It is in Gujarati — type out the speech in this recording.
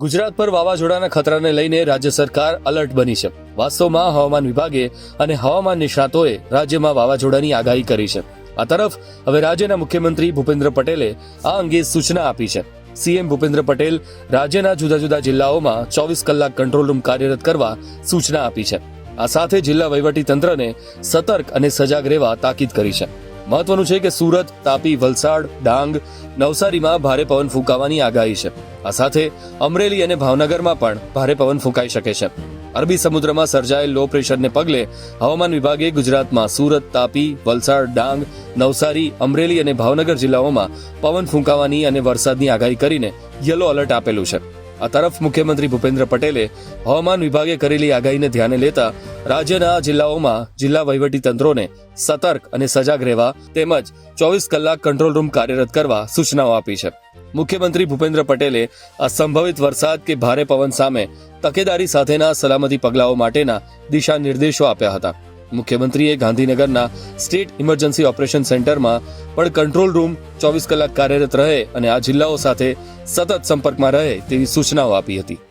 ગુજરાત પર વાવાઝોડાના ખતરાને લઈને રાજ્ય સરકાર અલર્ટ બની છે. વાસ્તવમાં હવામાન વિભાગે અને હવામાન નિષ્ણાતોએ રાજ્યમાં વાવાઝોડાની આગાહી કરી છે. આ તરફ હવે રાજ્યના મુખ્યમંત્રી ભૂપેન્દ્ર પટેલે આ અંગે સૂચના આપી છે. સીએમ ભૂપેન્દ્ર પટેલ રાજ્યના જુદા જુદા જિલ્લાઓમાં ચોવીસ કલાક કંટ્રોલ રૂમ કાર્યરત કરવા સૂચના આપી છે. આ સાથે જિલ્લા વહીવટી તંત્રને સતર્ક અને સજાગ રહેવા તાકીદ કરી છે. મહત્વનું છે કે સુરત, તાપી, વલસાડ, ડાંગ, નવસારીમાં ભારે પવન ફૂંકાવાની આગાહી છે. આ સાથે અમરેલી અને ભાવનગરમાં પણ ભારે પવન ફૂંકાઈ શકે છે. અરબી સમુદ્રમાં સર્જાયેલ લો પ્રેશરને પગલે હવામાન વિભાગે ગુજરાતમાં સુરત, તાપી, વલસાડ, ડાંગ, નવસારી, અમરેલી અને ભાવનગર જિલ્લાઓમાં પવન ફૂંકાવાની અને વરસાદની આગાહી કરીને યલો એલર્ટ આપેલું છે. આ તરફ મુખ્યમંત્રી ભૂપેન્દ્ર પટેલે હવામાન વિભાગે કરેલી આગાહીને ધ્યાને લેતા રાજ્યના જિલ્લાઓમાં જિલ્લા વહીવટી તંત્રોને સતર્ક અને સજાગ રહેવા તેમજ ચોવીસ કલાક કંટ્રોલ રૂમ કાર્યરત કરવા સૂચનાઓ આપી છે. મુખ્યમંત્રી ભૂપેન્દ્ર પટેલે આ સંભવિત વરસાદ કે ભારે પવન સામે તકેદારી સાથેના સલામતી પગલાઓ માટેના દિશા નિર્દેશો આપ્યા હતા. મુખ્યમંત્રીએ ગાંધીનગરના સ્ટેટ ઇમરજન્સી ઓપરેશન સેન્ટરમાં પણ કંટ્રોલ રૂમ ચોવીસ કલાક કાર્યરત રહે અને આ જિલ્લાઓ સાથે સતત સંપર્કમાં રહે તેવી સૂચનાઓ આપી હતી.